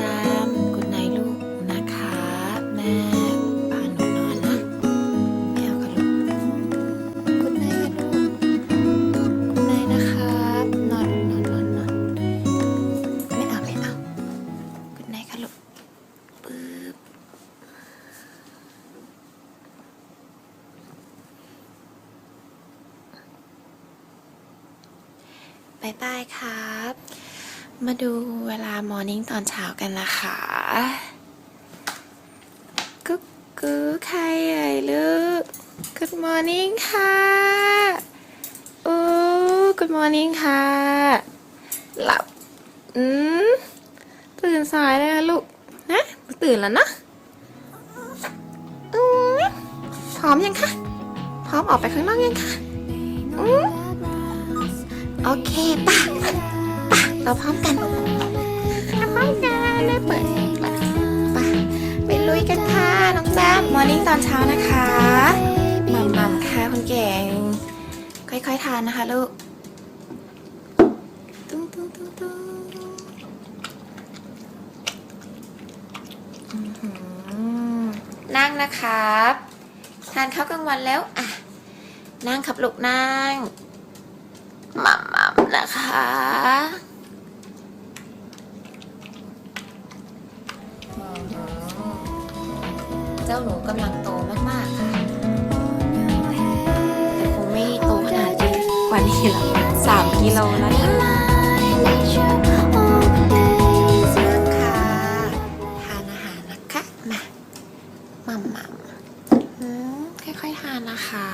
ตามกุดไนลูกนะคะ แม่พาหนูนอนนะไม่เอาค่ะลูกกุดไนค่ะลูกกุดไนนะครับนอนนอนนอนนอนไม่เอาไม่เอากุดไนค่ะลูกปึ๊บบายบายครับ มาดูเวลามอร์นิ่งตอนเช้ากันนะคะกุ๊กกูใครเอ่ยลูก Good morning ค่ะโอ้ Good morning ค่ะ หลับ อืม ตื่นสายเลยนะลูก นะ ตื่นแล้วนะอืมพร้อมยังคะ พร้อมออกไปข้างนอกยังคะอืมโอเคป่ะป่ะ เราพร้อมกันเราพร้อมกันเลยเปิดปะป่ะไปลุยกันค่ะ น้องแบ๊บมอร์นิ่งตอนเช้านะคะหม่ำหม่ำค่ะคุณเก่ง ค่อยๆทานนะคะลูกตุ้งตุ้งตุ้งตุ้งนั่งนะครับทานข้าวกลางวันแล้วอะนั่งครับลูกนั่งหม่ำหม่ำนะคะ เจ้าหนูกำลังโตมากๆค่ะ แต่คงไม่โตขนาดนี้กว่านี้หรอกสามกิโลแล้วนะค่ะทานอาหารนะคะมามัมมัมค่อยๆทานนะคะ